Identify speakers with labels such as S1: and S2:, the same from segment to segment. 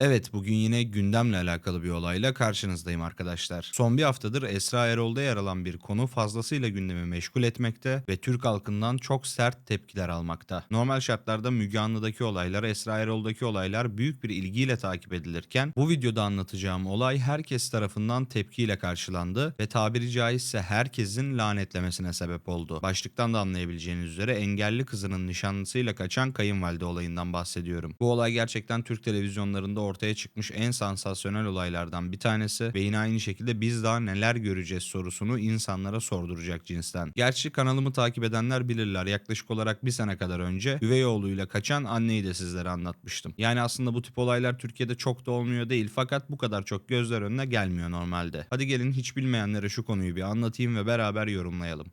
S1: Evet, bugün yine gündemle alakalı bir olayla karşınızdayım arkadaşlar. Son bir haftadır Esra Erol'da yer alan bir konu fazlasıyla gündemi meşgul etmekte ve Türk halkından çok sert tepkiler almakta. Normal şartlarda Müge Anlı'daki olaylar, Esra Erol'daki olaylar büyük bir ilgiyle takip edilirken bu videoda anlatacağım olay herkes tarafından tepkiyle karşılandı ve tabiri caizse herkesin lanetlemesine sebep oldu. Başlıktan da anlayabileceğiniz üzere engelli kızının nişanlısıyla kaçan kayınvalide olayından bahsediyorum. Bu olay gerçekten Türk televizyonlarında ortaya çıkmış en sansasyonel olaylardan bir tanesi ve yine aynı şekilde biz daha neler göreceğiz sorusunu insanlara sorduracak cinsten. Gerçi kanalımı takip edenler bilirler yaklaşık olarak bir sene kadar önce üvey oğluyla kaçan anneyi de sizlere anlatmıştım. Yani aslında bu tip olaylar Türkiye'de çok da olmuyor değil fakat bu kadar çok gözler önüne gelmiyor normalde. Hadi gelin hiç bilmeyenlere şu konuyu bir anlatayım ve beraber yorumlayalım.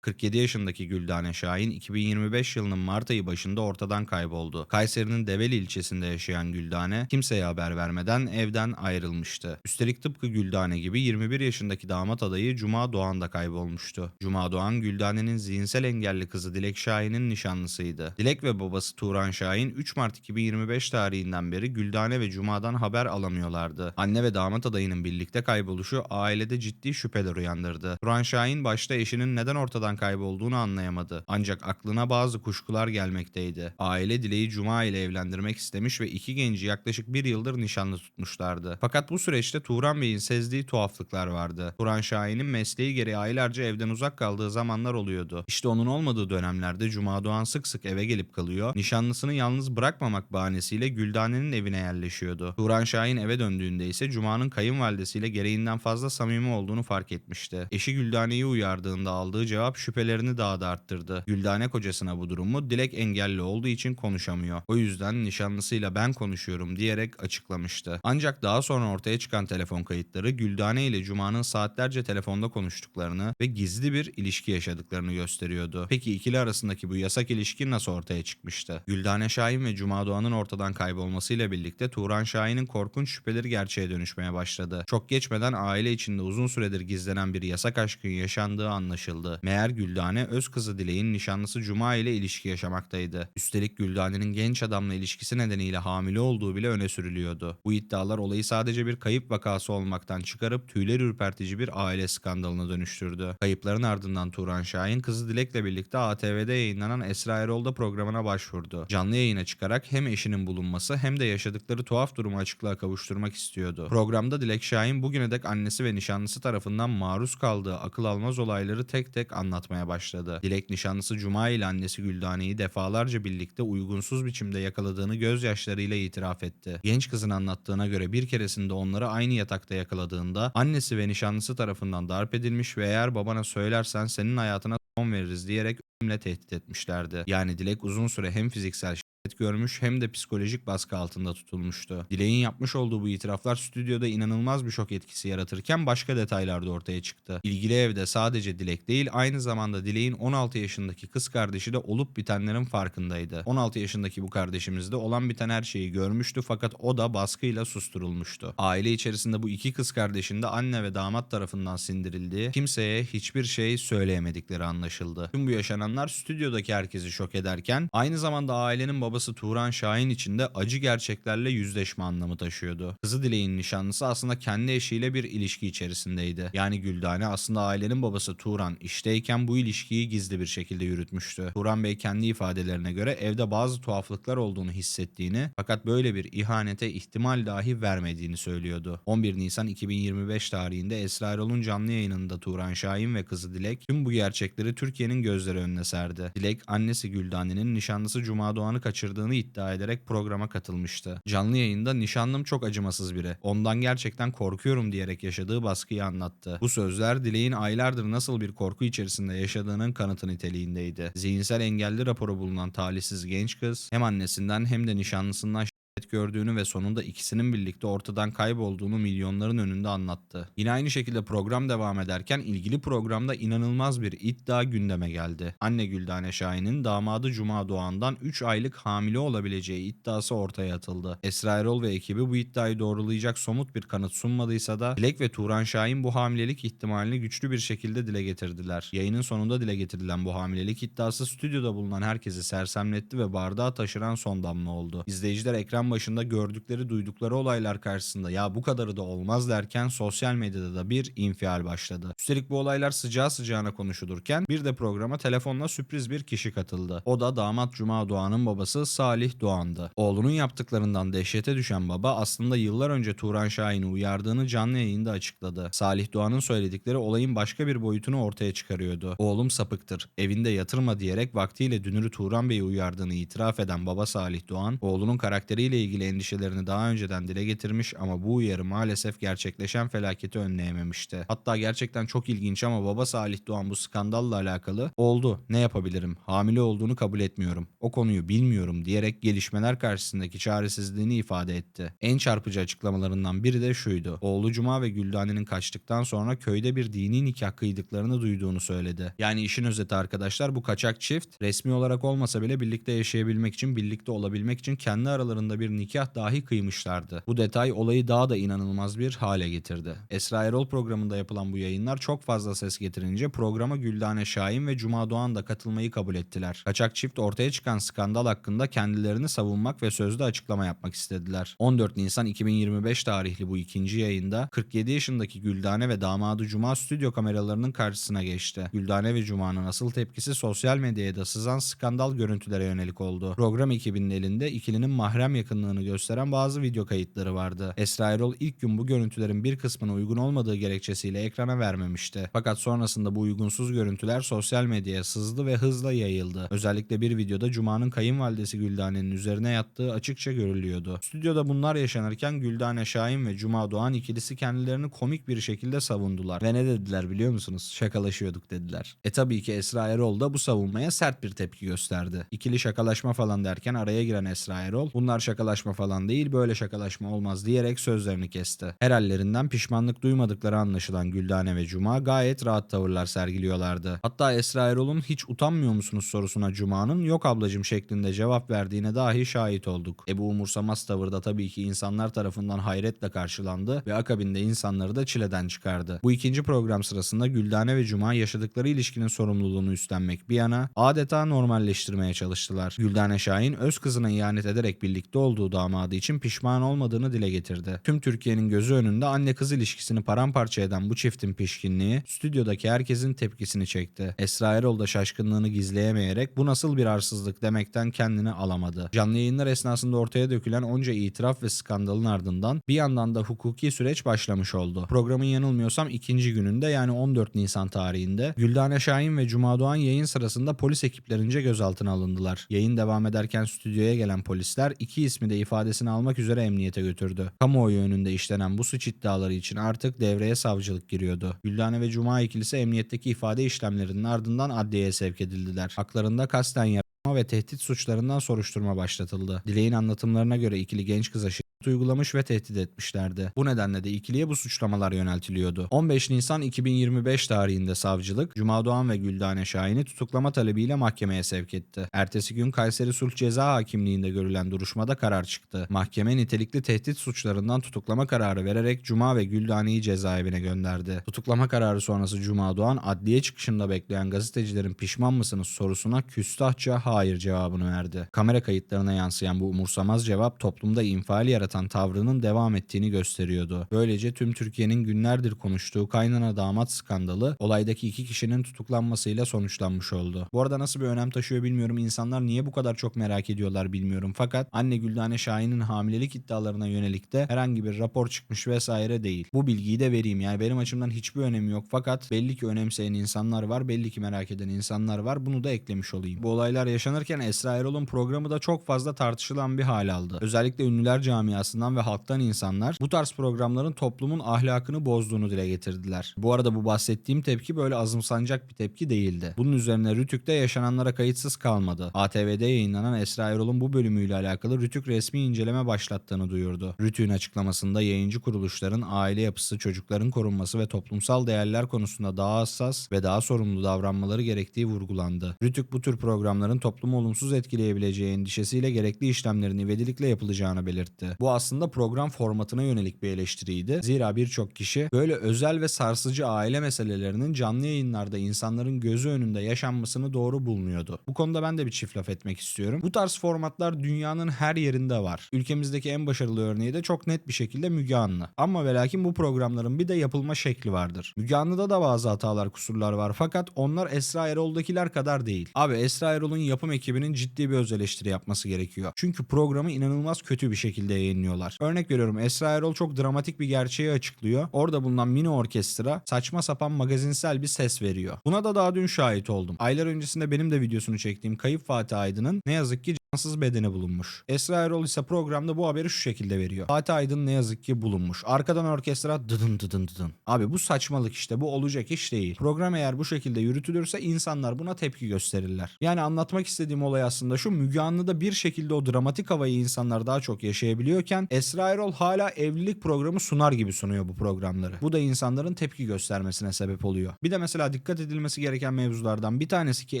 S1: 47 yaşındaki Güldane Şahin 2025 yılının Mart ayı başında ortadan kayboldu. Kayseri'nin Develi ilçesinde yaşayan Güldane kimseye haber vermeden evden ayrılmıştı. Üstelik tıpkı Güldane gibi 21 yaşındaki damat adayı Cuma Doğan da kaybolmuştu. Cuma Doğan Güldane'nin zihinsel engelli kızı Dilek Şahin'in nişanlısıydı. Dilek ve babası Turan Şahin 3 Mart 2025 tarihinden beri Güldane ve Cuma'dan haber alamıyorlardı. Anne ve damat adayının birlikte kayboluşu ailede ciddi şüpheler uyandırdı. Turan Şahin başta eşinin neden ortadan kaybolduğunu anlayamadı. Ancak aklına bazı kuşkular gelmekteydi. Aile Dileği Cuma ile evlendirmek istemiş ve iki genci yaklaşık bir yıldır nişanlı tutmuşlardı. Fakat bu süreçte Turan Bey'in sezdiği tuhaflıklar vardı. Turan Şahin'in mesleği gereği aylarca evden uzak kaldığı zamanlar oluyordu. İşte onun olmadığı dönemlerde Cuma Doğan sık sık eve gelip kalıyor, nişanlısını yalnız bırakmamak bahanesiyle Güldane'nin evine yerleşiyordu. Turan Şahin eve döndüğünde ise Cuma'nın kayınvalidesiyle gereğinden fazla samimi olduğunu fark etmişti. Eşi Güldane'yi uyardığında aldığı cevap şüphelerini daha da arttırdı. Güldane kocasına bu durumu Dilek engelli olduğu için konuşamıyor. O yüzden nişanlısıyla ben konuşuyorum diyerek açıklamıştı. Ancak daha sonra ortaya çıkan telefon kayıtları Güldane ile Cuma'nın saatlerce telefonda konuştuklarını ve gizli bir ilişki yaşadıklarını gösteriyordu. Peki ikili arasındaki bu yasak ilişki nasıl ortaya çıkmıştı? Güldane Şahin ve Cuma Doğan'ın ortadan kaybolmasıyla birlikte Turan Şahin'in korkunç şüpheleri gerçeğe dönüşmeye başladı. Çok geçmeden aile içinde uzun süredir gizlenen bir yasak aşkın yaşandığı anlaşıldı. Meğer Güldane öz kızı Dilek'in nişanlısı Cuma ile ilişki yaşamaktaydı. Üstelik Güldane'nin genç adamla ilişkisi nedeniyle hamile olduğu bile öne sürülüyordu. Bu iddialar olayı sadece bir kayıp vakası olmaktan çıkarıp tüyler ürpertici bir aile skandalına dönüştürdü. Kayıpların ardından Turan Şahin kızı Dilek'le birlikte ATV'de yayınlanan Esra Erol'da programına başvurdu. Canlı yayına çıkarak hem eşinin bulunması hem de yaşadıkları tuhaf durumu açıklığa kavuşturmak istiyordu. Programda Dilek Şahin bugüne dek annesi ve nişanlısı tarafından maruz kaldığı akıl almaz olayları tek tek anlatmaya başladı. Dilek nişanlısı Cuma ile annesi Güldane'yi defalarca birlikte uygunsuz biçimde yakaladığını gözyaşlarıyla itiraf etti. Genç kızın anlattığına göre bir keresinde onları aynı yatakta yakaladığında annesi ve nişanlısı tarafından darp edilmiş ve eğer babana söylersen senin hayatına son veririz diyerek ölümle tehdit etmişlerdi. Yani Dilek uzun süre hem fiziksel görmüş hem de psikolojik baskı altında tutulmuştu. Dilek'in yapmış olduğu bu itiraflar stüdyoda inanılmaz bir şok etkisi yaratırken başka detaylar da ortaya çıktı. İlgili evde sadece Dilek değil aynı zamanda Dilek'in 16 yaşındaki kız kardeşi de olup bitenlerin farkındaydı. 16 yaşındaki bu kardeşimiz de olan biten her şeyi görmüştü fakat o da baskıyla susturulmuştu. Aile içerisinde bu iki kız kardeşin de anne ve damat tarafından sindirildiği, kimseye hiçbir şey söyleyemedikleri anlaşıldı. Tüm bu yaşananlar stüdyodaki herkesi şok ederken aynı zamanda ailenin babası Turan Şahin için de acı gerçeklerle yüzleşme anlamı taşıyordu. Kızı Dilek'in nişanlısı aslında kendi eşiyle bir ilişki içerisindeydi. Yani Güldane aslında ailenin babası Turan işteyken bu ilişkiyi gizli bir şekilde yürütmüştü. Turan Bey kendi ifadelerine göre evde bazı tuhaflıklar olduğunu hissettiğini fakat böyle bir ihanete ihtimal dahi vermediğini söylüyordu. 11 Nisan 2025 tarihinde Esra Erol'un canlı yayınında Turan Şahin ve kızı Dilek tüm bu gerçekleri Türkiye'nin gözleri önüne serdi. Dilek annesi Güldane'nin nişanlısı Cuma Doğan'ı kaçırdığını iddia ederek programa katılmıştı. Canlı yayında nişanlım çok acımasız biri. Ondan gerçekten korkuyorum diyerek yaşadığı baskıyı anlattı. Bu sözler Dilek'in aylardır nasıl bir korku içerisinde yaşadığının kanıtı niteliğindeydi. Zihinsel engelli raporu bulunan talihsiz genç kız hem annesinden hem de nişanlısından gördüğünü ve sonunda ikisinin birlikte ortadan kaybolduğunu milyonların önünde anlattı. Yine aynı şekilde program devam ederken ilgili programda inanılmaz bir iddia gündeme geldi. Anne Güldane Şahin'in damadı Cuma Doğan'dan 3 aylık hamile olabileceği iddiası ortaya atıldı. Esra Erol ve ekibi bu iddiayı doğrulayacak somut bir kanıt sunmadıysa da Dilek ve Turan Şahin bu hamilelik ihtimalini güçlü bir şekilde dile getirdiler. Yayının sonunda dile getirilen bu hamilelik iddiası stüdyoda bulunan herkesi sersemletti ve bardağı taşıran son damla oldu. İzleyiciler ekran başında gördükleri duydukları olaylar karşısında ya bu kadarı da olmaz derken sosyal medyada da bir infial başladı. Üstelik bu olaylar sıcağı sıcağına konuşulurken bir de programa telefonla sürpriz bir kişi katıldı. O da damat Cuma Doğan'ın babası Salih Doğan'dı. Oğlunun yaptıklarından dehşete düşen baba aslında yıllar önce Turan Şahin'i uyardığını canlı yayında açıkladı. Salih Doğan'ın söyledikleri olayın başka bir boyutunu ortaya çıkarıyordu. Oğlum sapıktır, evinde yatırma diyerek vaktiyle Dünür'ü Turan Bey'i uyardığını itiraf eden baba Salih Doğan, oğlunun karakteriyle ilgili endişelerini daha önceden dile getirmiş ama bu uyarı maalesef gerçekleşen felaketi önleyememişti. Hatta gerçekten çok ilginç ama baba Salih Doğan bu skandalla alakalı oldu ne yapabilirim hamile olduğunu kabul etmiyorum o konuyu bilmiyorum diyerek gelişmeler karşısındaki çaresizliğini ifade etti. En çarpıcı açıklamalarından biri de şuydu. Oğlu Cuma ve Güldane'nin kaçtıktan sonra köyde bir dini nikah kıydıklarını duyduğunu söyledi. Yani işin özeti arkadaşlar bu kaçak çift resmi olarak olmasa bile birlikte yaşayabilmek için birlikte olabilmek için kendi aralarında bir nikah dahi kıymışlardı. Bu detay olayı daha da inanılmaz bir hale getirdi. Esra Erol programında yapılan bu yayınlar çok fazla ses getirince programa Güldane Şahin ve Cuma Doğan da katılmayı kabul ettiler. Kaçak çift ortaya çıkan skandal hakkında kendilerini savunmak ve sözlü açıklama yapmak istediler. 14 Nisan 2025 tarihli bu ikinci yayında 47 yaşındaki Güldane ve damadı Cuma stüdyo kameralarının karşısına geçti. Güldane ve Cuma'nın asıl tepkisi sosyal medyaya da sızan skandal görüntülere yönelik oldu. Program ekibinin elinde ikilinin mahrem yakınlığını gösteren bazı video kayıtları vardı. Esra Erol ilk gün bu görüntülerin bir kısmına uygun olmadığı gerekçesiyle ekrana vermemişti. Fakat sonrasında bu uygunsuz görüntüler sosyal medyaya sızdı ve hızla yayıldı. Özellikle bir videoda Cuma'nın kayınvalidesi Güldane'nin üzerine yattığı açıkça görülüyordu. Stüdyoda bunlar yaşanırken Güldane Şahin ve Cuma Doğan ikilisi kendilerini komik bir şekilde savundular. Ve ne dediler biliyor musunuz? Şakalaşıyorduk dediler. E tabii ki Esra Erol da bu savunmaya sert bir tepki gösterdi. İkili şakalaşma falan derken araya giren Esra Erol bunlar şakalaşma falan değil böyle şakalaşma olmaz diyerek sözlerini kesti. Her hallerinden pişmanlık duymadıkları anlaşılan Güldane ve Cuma gayet rahat tavırlar sergiliyorlardı. Hatta Esra Erol'un hiç utanmıyor musunuz sorusuna Cuma'nın yok ablacım şeklinde cevap verdiğine dahi şahit olduk. E bu umursamaz tavırda tabii ki insanlar tarafından hayretle karşılandı ve akabinde insanları da çileden çıkardı. Bu ikinci program sırasında Güldane ve Cuma yaşadıkları ilişkinin sorumluluğunu üstlenmek bir yana adeta normalleştirmeye çalıştılar. Güldane Şahin öz kızına ihanet ederek birlikte olduğu damadı için pişman olmadığını dile getirdi. Tüm Türkiye'nin gözü önünde anne kız ilişkisini paramparça eden bu çiftin pişkinliği stüdyodaki herkesin tepkisini çekti. Esra Erol da şaşkınlığını gizleyemeyerek bu nasıl bir arsızlık demekten kendini alamadı. Canlı yayınlar esnasında ortaya dökülen onca itiraf ve skandalın ardından bir yandan da hukuki süreç başlamış oldu. Programın yanılmıyorsam ikinci gününde yani 14 Nisan tarihinde Güldane Şahin ve Cuma Doğan yayın sırasında polis ekiplerince gözaltına alındılar. Yayın devam ederken stüdyoya gelen polisler iki ismi de ifadesini almak üzere emniyete götürdü. Kamuoyu önünde işlenen bu suç iddiaları için artık devreye savcılık giriyordu. Güldane ve Cuma ikilisi emniyetteki ifade işlemlerinin ardından adliyeye sevk edildiler. Haklarında kasten yaralama ve tehdit suçlarından soruşturma başlatıldı. Dileğin anlatımlarına göre ikili genç kıza uygulamış ve tehdit etmişlerdi. Bu nedenle de ikiliye bu suçlamalar yöneltiliyordu. 15 Nisan 2025 tarihinde savcılık Cuma Doğan ve Güldane Şahin'i tutuklama talebiyle mahkemeye sevk etti. Ertesi gün Kayseri Sulh Ceza Hakimliği'nde görülen duruşmada karar çıktı. Mahkeme nitelikli tehdit suçlarından tutuklama kararı vererek Cuma ve Güldane'yi cezaevine gönderdi. Tutuklama kararı sonrası Cuma Doğan adliye çıkışında bekleyen gazetecilerin pişman mısınız sorusuna küstahça hayır cevabını verdi. Kamera kayıtlarına yansıyan bu umursamaz cevap toplumda infial yaratan tavrının devam ettiğini gösteriyordu. Böylece tüm Türkiye'nin günlerdir konuştuğu kaynana damat skandalı olaydaki iki kişinin tutuklanmasıyla sonuçlanmış oldu. Bu arada nasıl bir önem taşıyor bilmiyorum. İnsanlar niye bu kadar çok merak ediyorlar bilmiyorum. Fakat anne Güldane Şahin'in hamilelik iddialarına yönelik de herhangi bir rapor çıkmış vesaire değil. Bu bilgiyi de vereyim. Yani benim açımdan hiçbir önemi yok. Fakat belli ki önemseyen insanlar var. Belli ki merak eden insanlar var. Bunu da eklemiş olayım. Bu olaylar yaşanırken Esra Erol'un programı da çok fazla tartışılan bir hal aldı. Özellikle ünlüler camiası camiasından ve halktan insanlar bu tarz programların toplumun ahlakını bozduğunu dile getirdiler. Bu arada bu bahsettiğim tepki böyle azımsanacak bir tepki değildi. Bunun üzerine Rütük'te yaşananlara kayıtsız kalmadı. ATV'de yayınlanan Esra Erol'un bu bölümüyle alakalı Rütük resmi inceleme başlattığını duyurdu. Rütük'ün açıklamasında yayıncı kuruluşların aile yapısı, çocukların korunması ve toplumsal değerler konusunda daha hassas ve daha sorumlu davranmaları gerektiği vurgulandı. Rütük bu tür programların toplumu olumsuz etkileyebileceği endişesiyle gerekli işlemlerin ivedilikle yapılacağını belirtti. Bu aslında program formatına yönelik bir eleştiriydi. Zira birçok kişi böyle özel ve sarsıcı aile meselelerinin canlı yayınlarda insanların gözü önünde yaşanmasını doğru bulmuyordu. Bu konuda ben de bir çift laf etmek istiyorum. Bu tarz formatlar dünyanın her yerinde var. Ülkemizdeki en başarılı örneği de çok net bir şekilde Müge Anlı. Ama ve lakin bu programların bir de yapılma şekli vardır. Müge Anlı'da da bazı hatalar, kusurlar var fakat onlar Esra Erol'dakiler kadar değil. Abi Esra Erol'un yapım ekibinin ciddi bir öz eleştiri yapması gerekiyor. Çünkü programı inanılmaz kötü bir şekilde yayınlıyorlar. Örnek veriyorum Esra Erol çok dramatik bir gerçeği açıklıyor. Orada bulunan mini orkestra saçma sapan magazinsel bir ses veriyor. Buna da daha dün şahit oldum. Aylar öncesinde benim de videosunu çektiğim Kayıp Fatih Aydın'ın ne yazık ki cansız bedeni bulunmuş. Esra Erol ise programda bu haberi şu şekilde veriyor. Fatih Aydın ne yazık ki bulunmuş. Arkadan orkestra dıdın dıdın dıdın. Abi bu saçmalık işte bu olacak iş değil. Program eğer bu şekilde yürütülürse insanlar buna tepki gösterirler. Yani anlatmak istediğim olay aslında şu Müge Anlı'da bir şekilde o dramatik havayı insanlar daha çok yaşayabiliyorken Esra Erol hala evlilik programı sunar gibi sunuyor bu programları. Bu da insanların tepki göstermesine sebep oluyor. Bir de mesela dikkat edilmesi gereken mevzulardan bir tanesi ki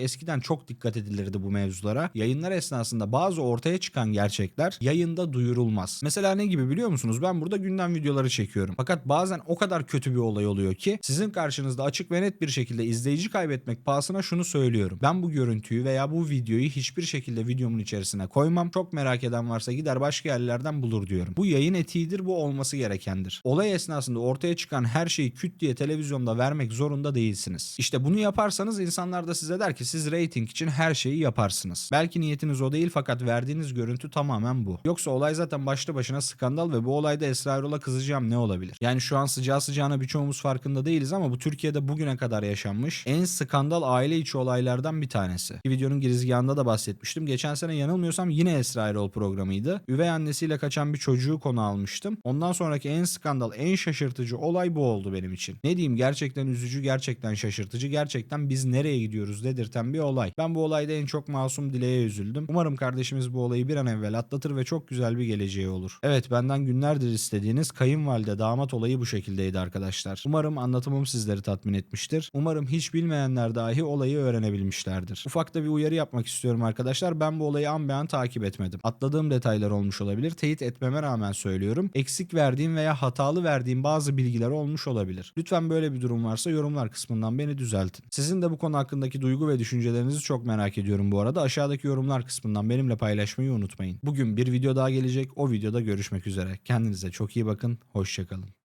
S1: eskiden çok dikkat edilirdi bu mevzulara. Yayınlar esnasında bazı ortaya çıkan gerçekler yayında duyurulmaz. Mesela ne gibi biliyor musunuz? Ben burada gündem videoları çekiyorum. Fakat bazen o kadar kötü bir olay oluyor ki sizin karşınızda açık ve net bir şekilde izleyici kaybetmek pahasına şunu söylüyorum. Ben bu görüntüyü veya bu videoyu hiçbir şekilde videomun içerisine koymam. Çok merak eden varsa gider başka yerlerden bulur diyorum. Bu yayın etiğidir, bu olması gerekendir. Olay esnasında ortaya çıkan her şeyi küt diye televizyonda vermek zorunda değilsiniz. İşte bunu yaparsanız insanlar da size der ki siz reyting için her şeyi yaparsınız. Belki niyetiniz o değil fakat verdiğiniz görüntü tamamen bu. Yoksa olay zaten başlı başına skandal ve bu olayda Esra Erol'a kızacağım ne olabilir? Yani şu an sıcağı sıcağına birçoğumuz farkında değiliz ama bu Türkiye'de bugüne kadar yaşanmış en skandal aile içi olaylardan bir tanesi. Videonun girizgahında da bahsetmiştim. Geçen sene yanılmıyorsam yine Esra Erol programıydı. Üvey annesiyle kaçan bir çocuğu konu almıştım. Ondan sonraki en skandal, en şaşırtıcı olay bu oldu benim için. Ne diyeyim gerçekten üzücü, gerçekten şaşırtıcı, gerçekten biz nereye gidiyoruz dedirten bir olay. Ben bu olayda en çok masum Dile'ye üzüldüm. Umarım kardeşimiz bu olayı bir an evvel atlatır ve çok güzel bir geleceği olur. Evet benden günlerdir istediğiniz kayınvalide damat olayı bu şekildeydi arkadaşlar. Umarım anlatımım sizleri tatmin etmiştir. Umarım hiç bilmeyenler dahi olayı öğrenebilmişlerdir. Ufak da bir uyarı yapmak istiyorum arkadaşlar. Ben bu olayı an be an takip etmedim. Atladığım detaylar olmuş olabilir. Teyit etmeme rağmen söylüyorum. Eksik verdiğim veya hatalı verdiğim bazı bilgiler olmuş olabilir. Lütfen böyle bir durum varsa yorumlar kısmından beni düzeltin. Sizin de bu konu hakkındaki duygu ve düşüncelerinizi çok merak ediyorum bu arada. Aşağıdaki yorumlar kısmından benimle paylaşmayı unutmayın. Bugün bir video daha gelecek. O videoda görüşmek üzere. Kendinize çok iyi bakın. Hoşçakalın.